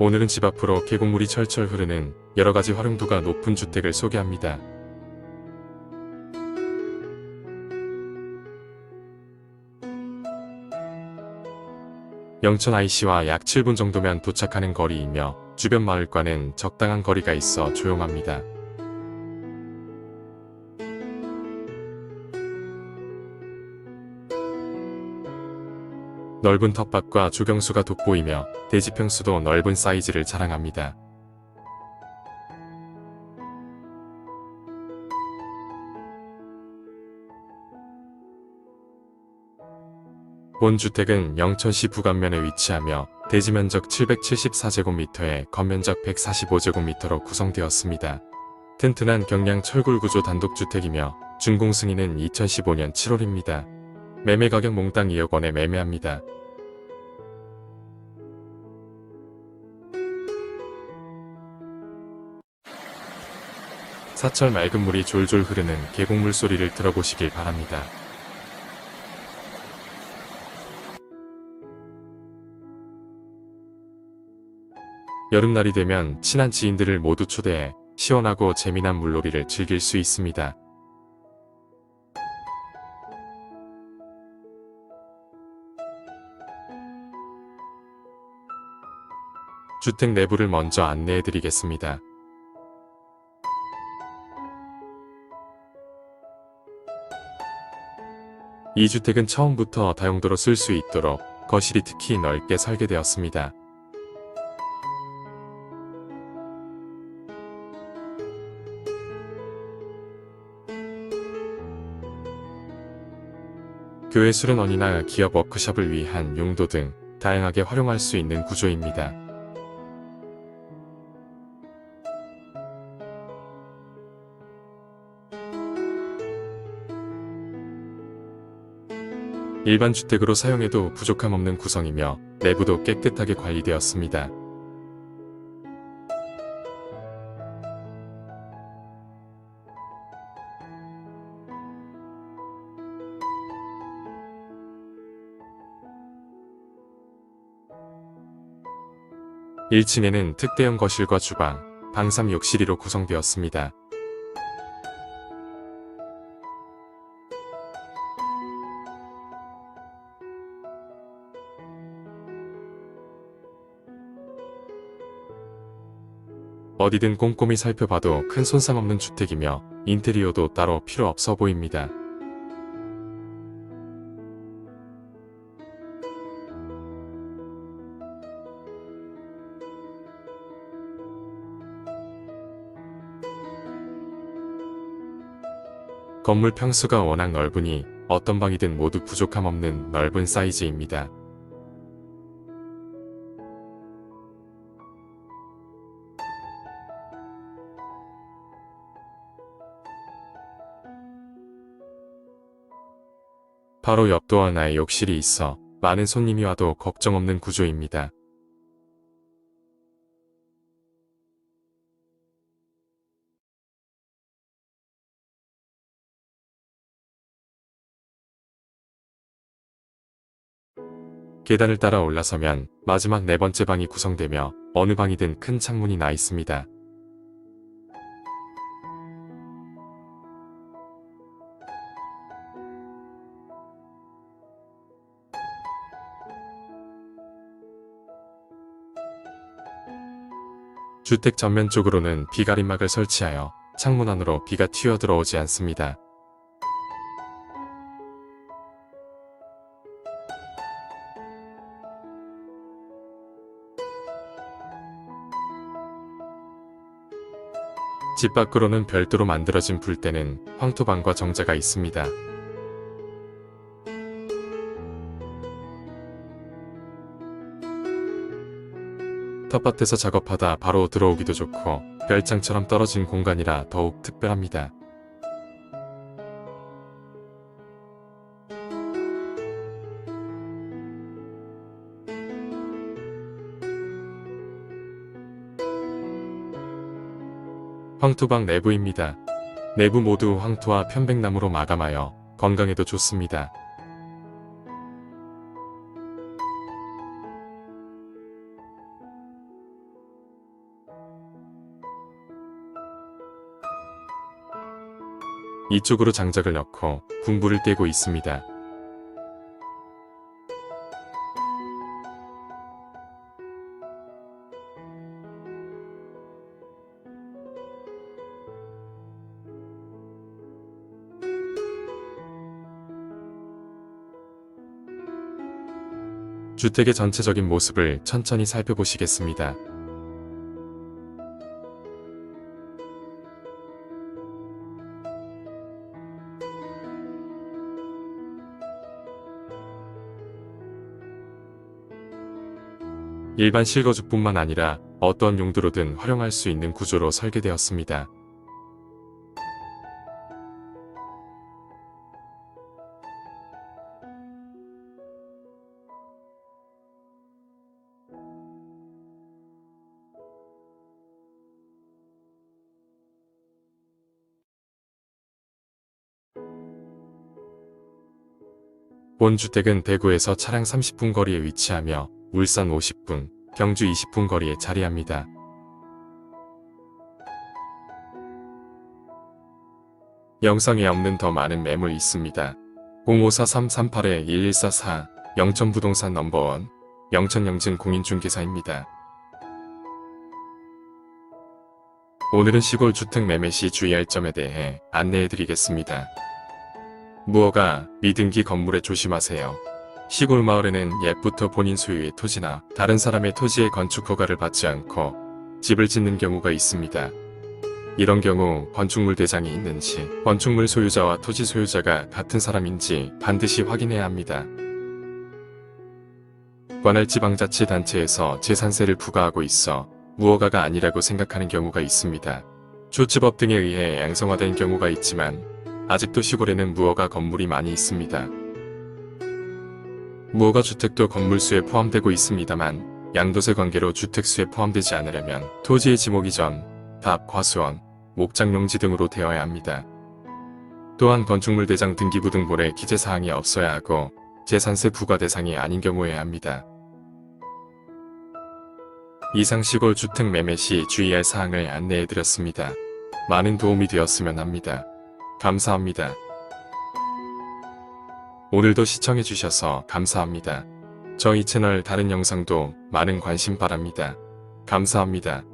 오늘은 집 앞으로 계곡물이 철철 흐르는 여러 가지 활용도가 높은 주택을 소개합니다. 영천 IC와 약 7분 정도면 도착하는 거리이며 주변 마을과는 적당한 거리가 있어 조용합니다. 넓은 텃밭과 조경수가 돋보이며 대지 평수도 넓은 사이즈를 자랑합니다. 본 주택은 영천시 부간면에 위치하며 대지 면적 774제곱미터에 건면적 145제곱미터로 구성되었습니다. 튼튼한 경량 철골 구조 단독주택이며 준공 승인은 2015년 7월입니다. 매매 가격 몽땅 2억 원에 매매합니다. 사철 맑은 물이 졸졸 흐르는 계곡물 소리를 들어보시길 바랍니다. 여름날이 되면 친한 지인들을 모두 초대해 시원하고 재미난 물놀이를 즐길 수 있습니다. 주택 내부를 먼저 안내해 드리겠습니다. 이 주택은 처음부터 다용도로 쓸 수 있도록 거실이 특히 넓게 설계되었습니다. 교회 수련원이나 기업 워크숍을 위한 용도 등 다양하게 활용할 수 있는 구조입니다. 일반 주택으로 사용해도 부족함 없는 구성이며 내부도 깨끗하게 관리되었습니다. 일층에는 특대형 거실과 주방, 방삼 욕실이로 구성되었습니다. 어디든 꼼꼼히 살펴봐도 큰 손상 없는 주택이며 인테리어도 따로 필요 없어 보입니다. 건물 평수가 워낙 넓으니 어떤 방이든 모두 부족함 없는 넓은 사이즈입니다. 바로 옆도 하나에 욕실이 있어 많은 손님이 와도 걱정 없는 구조입니다. 계단을 따라 올라서면 마지막 네 번째 방이 구성되며 어느 방이든 큰 창문이 나 있습니다. 주택 전면 쪽으로는 비가림막을 설치하여 창문 안으로 비가 튀어 들어오지 않습니다. 집 밖으로는 별도로 만들어진 불대는 황토방과 정자가 있습니다. 텃밭에서 작업하다 바로 들어오기도 좋고 별장처럼 떨어진 공간이라 더욱 특별합니다. 황토방 내부입니다. 내부 모두 황토와 편백나무로 마감하여 건강에도 좋습니다. 이쪽으로 장작을 넣고 군부를 떼고 있습니다. 주택의 전체적인 모습을 천천히 살펴보시겠습니다. 일반 실거주뿐만 아니라 어떤 용도로든 활용할 수 있는 구조로 설계되었습니다. 본 주택은 대구에서 차량 30분 거리에 위치하며 울산 50분, 경주 20분 거리에 자리합니다. 영상에 없는 더 많은 매물 있습니다. 054-338-1144 영천부동산 넘버원 영천영진 공인중개사입니다. 오늘은 시골 주택 매매 시 주의할 점에 대해 안내해 드리겠습니다. 무허가 미등기 건물에 조심하세요. 시골 마을에는 옛부터 본인 소유의 토지나 다른 사람의 토지의 건축 허가를 받지 않고 집을 짓는 경우가 있습니다. 이런 경우 건축물 대장이 있는지 건축물 소유자와 토지 소유자가 같은 사람인지 반드시 확인해야 합니다. 관할 지방자치단체에서 재산세를 부과하고 있어 무허가가 아니라고 생각하는 경우가 있습니다. 조치법 등에 의해 양성화된 경우가 있지만 아직도 시골에는 무허가 건물이 많이 있습니다. 무허가 주택도 건물수에 포함되고 있습니다만 양도세 관계로 주택수에 포함되지 않으려면 토지의 지목 이 전, 답, 과수원, 목장용지 등으로 되어야 합니다. 또한 건축물 대장 등기부 등본에 기재사항이 없어야 하고 재산세 부과 대상이 아닌 경우여야 합니다. 이상 시골 주택 매매 시 주의할 사항을 안내해 드렸습니다. 많은 도움이 되었으면 합니다. 감사합니다. 오늘도 시청해 주셔서 감사합니다. 저희 채널 다른 영상도 많은 관심 바랍니다. 감사합니다.